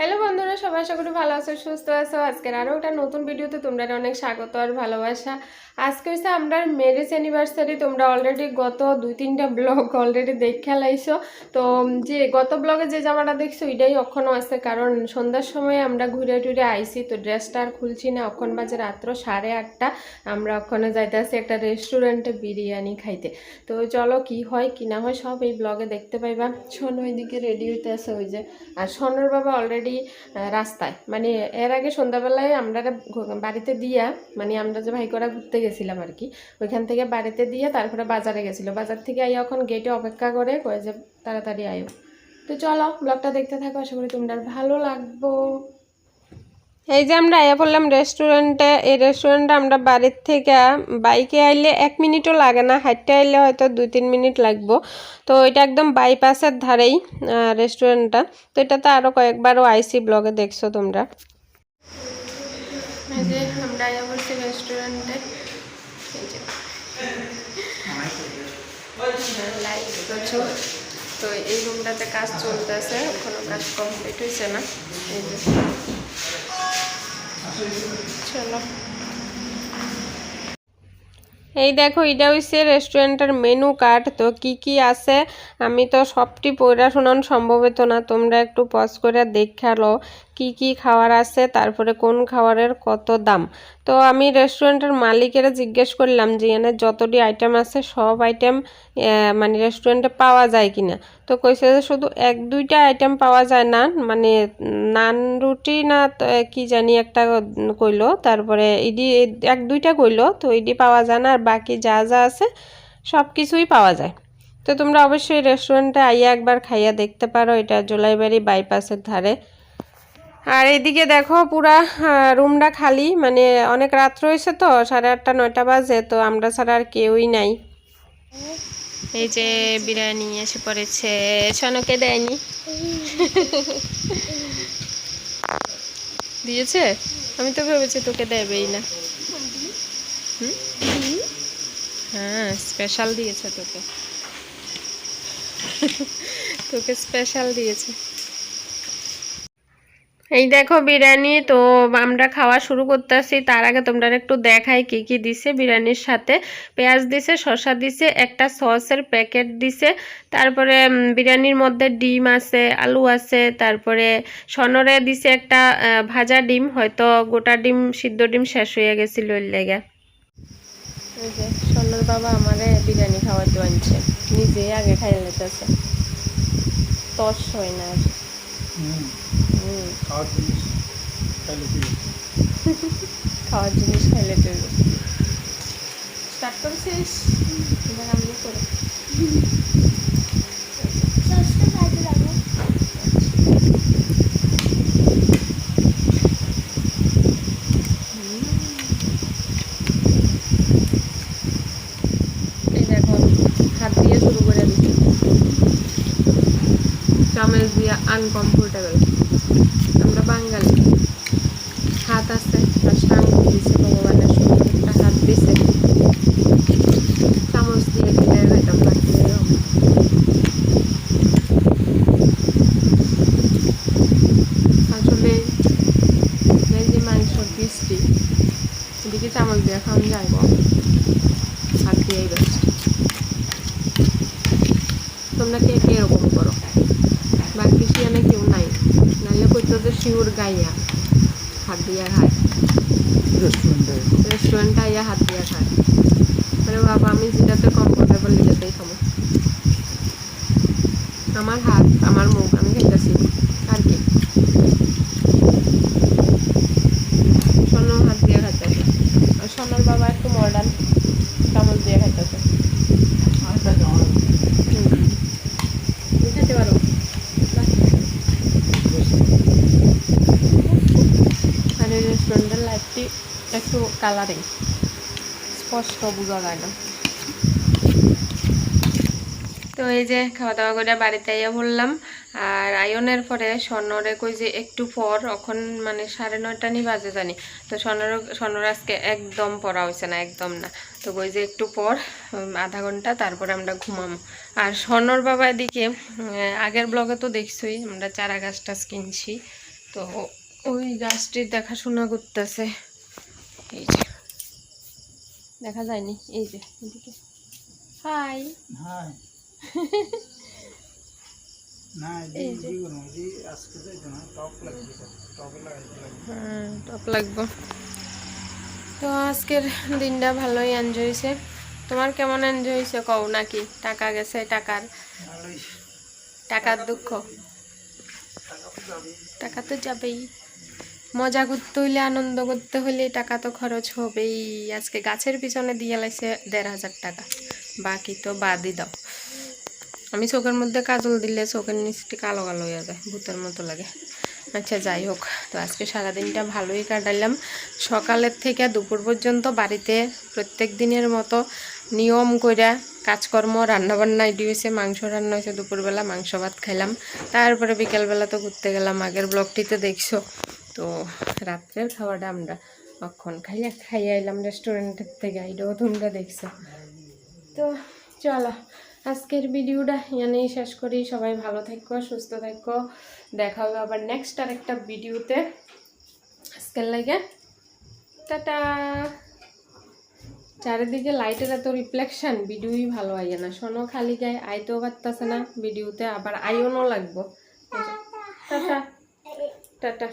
Hello বন্ধুরা, সবাই আশা করি ভালো আছো, সুস্থ আছো। আজকের আরও একটা নতুন ভিডিওতে তোমরা অনেক স্বাগত আর ভালোবাসা। আজকে হচ্ছে আমরা ম্যারেজ অ্যানিভার্সারি তোমরা অলরেডি গত দুই তিনটা ব্লগ অলরেডি দেখে লাইছো। তো যে গত ব্লগে যে জামাটা দেখছ, এটাই অক্ষণও আছে। কারণ সন্ধ্যার সময় আমরা ঘুরে টুরে আইছি, তো ড্রেসটা আর খুলছি না। অক্ষণ বাজে রাত্র সাড়ে আটটা। আমরা ওখানে যাইতেছি একটা রেস্টুরেন্টে বিরিয়ানি খাইতে। তো চলো কি হয়, কি না হয়, সব এই ব্লগে দেখতে পাইবা। শোনো ওইদিকে রেডি হইতে আছে ওই যে। আর সোনর বাবা অলরেডি রাস্তায়। মানে এর আগে সন্ধ্যাবেলায় আমরা বাড়িতে দিয়া মানে আমরা যে ভাই করা ঘুরতে গেছিলাম আর কি, ওইখান থেকে বাড়িতে দিয়ে তারপরে বাজারে গেছিল। বাজার থেকে আই এখন গেটে অপেক্ষা করে কয়ে যে তাড়াতাড়ি আয়ো। তো চলো ব্লগটা দেখতে থাকো, আশা করি তোমরা ভালো লাগবো। এই যে আমরা আয়া পড়লাম রেস্টুরেন্টে এই রেস্টুরেন্টে আমরা বাড়ির থেকে বাইকে আইলে এক মিনিটও লাগে না, হাঁটতে আইলে হয়তো দুই তিন মিনিট লাগবো। তো এটা একদম বাইপাসের ধারেই রেস্টুরেন্টটা তো এটাতে আরও কয়েকবারও আইসি ব্লগে দেখছ তোমরা। তো এই রুমটাতে কাজ চলতেছে কোনো কাজ কমপ্লিট হয়েছে না। এই যে। চলো। এই দেখো, এটা হইছে রেস্টুরেন্টের মেনু কার্ড তো কি কি আছে? আমি তো সবটি পড়া শোনান সম্ভবত না, তোমরা একটু পজ করে দেখাল কি কি খাবার আছে, তারপরে কোন খাবারের কত দাম। তো আমি রেস্টুরেন্টের মালিকের জিজ্ঞেস করলাম যে, এখানে যতটি আইটেম আছে, সব আইটেম মানে রেস্টুরেন্টে পাওয়া যায় কিনা। তো কইছে যে, শুধু এক, দুইটা আইটেম পাওয়া যায় না মানে নান রুটি না কি জানি একটা কইলো, তারপরে ইডি, এক, দুইটা কইলো, তো ইডি পাওয়া যায় না, আর বাকি যা যা আছে, সব কিছুই পাওয়া যায়। তো তোমরা অবশ্যই রেস্টুরেন্টে আইয়া একবার খাইয়া দেখতে পারো, এটা জোলাইবাড়ি বাইপাসের ধারে। আর এদিকে দেখো পুরা রুমটা খালি মানে অনেক রাত রয়েছে তো, সাড়ে আটটা, নয়টা বাজে, তো আমরা ছাড়া আর কেউই নাই। এই যে বিরিয়ানি এসে পড়েছে, সনকে দেয়নি। দিয়েছে? আমি তো ভেবেছি তোকে দেবেই না। হ্যাঁ স্পেশাল দিয়েছে তোকে। তোকে স্পেশাল দিয়েছে। এই দেখো বিরিয়ানি, তো আমরা খাওয়া শুরু করতেছি। তার আগে তোমরা একটু দেখাই কি কি দিছে বিরিয়ানির সাথে। পেঁয়াজ দিছে, শসা দিছে, একটা সসের প্যাকেট দিছে। তারপরে বিরিয়ানির মধ্যে ডিম আছে, আলু আছে, তারপরে সনরে দিছে একটা ভাজা ডিম। হয়তো গোটা ডিম, সিদ্ধ ডিম শেষ হয়ে গেছিল ওই লেগে। সনর বাবা আমারে বিরিয়ানি খাওয়াতে আনছে। নিজেই আগে খাইয়ে লেতেছে তস হয় না খাওয়ার জিনিস খাইলে খাওয়ার জিনিস খাইলে চলবে স্টার্ট করেছিস? এবার আমি করে এই দেখো হাত দিয়ে শুরু করে দিচ্ছি চামচ দিয়ে আনকমফোর্টেবল আমরা বাঙালি। হাত আছে একটা হইতাম হাত হাত তোমরা কে কে এরকম করো বাকি সিয়ানে কেউ নাই নাহলে কইতো যে শিউর গাইয়া হাত দিয়া খায়। রেস্টুরেন্টে আইয়া হাত দিয়া খায়। মানে বাবা আমি যেটাতে কমফোর্টেবল যেটাতেই খাব। আমার হাত আমার মুখ আমি খেতেছি আর কি? সোনো হাত দিয়ে খাইতেছে। আর সোনার বাবা একটু মডার্ন চামচ দিয়ে খাইতেছে। খেতে পারো আর এই লাইটটি একটু কালারিং স্পষ্ট বোঝা যায় না। তো এই যে খাওয়া দাওয়া করে বাড়িতে আইয়া বললাম, আর আয়নের পরে স্বর্ণরে কই যে একটু পর, এখন মানে সাড়ে নয়টা নি বাজে জানি। তো স্বর্ণর স্বর্ণর আজকে একদম পড়া হয়েছে না, একদম না। তো কই যে একটু পর আধা ঘণ্টা, তারপরে আমরা ঘুমাম। আর স্বর্ণর বাবা এদিকে আগের ব্লগে তো দেখছই, আমরা চারা গাছ টাছ কিনছি। তো ওই গাছটির দেখাশোনা করতেছে। এই যে। দেখা যায়নি এই যে এদিকে। হাই। না টপ লাগবে তো আজকের দিনটা ভালোই এনজয় হয়েছে। তোমার কেমন এনজয় হয়েছে? কও নাকি টাকা গেছে টাকার? টাকার দুঃখ। টাকা তো যাবেই। মজা করতে হইলে, আনন্দ করতে হইলে টাকা তো খরচ হবেই। আজকে গাছের পিছনে দিয়ে লাইছে দেড় হাজার টাকা। বাকি তো বাদই দাও। আমি চোখের মধ্যে কাজল দিলে চোখের নিচটি কালো কালো হয়ে যায়, ভূতের মতো লাগে। আচ্ছা যাই হোক, তো আজকে সারাদিনটা ভালোই কাটাইলাম। সকালের থেকে দুপুর পর্যন্ত বাড়িতে প্রত্যেক দিনের মতো নিয়ম কইরা কাজকর্ম, রান্নাবান্না, এটি হয়েছে মাংস রান্না হয়েছে দুপুরবেলা মাংস ভাত খাইলাম। তারপরে বিকেলবেলা তো ঘুরতে গেলাম, আগের ব্লগটিতে দেখছ। তো রাত্রের খাওয়াটা আমরা কখন খাইয়া খাইয়া এলাম রেস্টুরেন্টের থেকে, এটাও তোমরা দেখছ। তো চলো, আজকের ভিডিওটা এখানেই শেষ করি। সবাই ভালো থাকো, সুস্থ থাকো। দেখা হবে আবার নেক্সট আর একটা ভিডিওতে আজকের লাগে টাটা। চারিদিকে লাইটের এত রিফ্লেকশন ভিডিওই ভালো আইয়ে না। শোনো, খালি গায়ে আইতেও পারতেছে না। ভিডিওতে আবার আইনও লাগবো। টাটা। টাটা।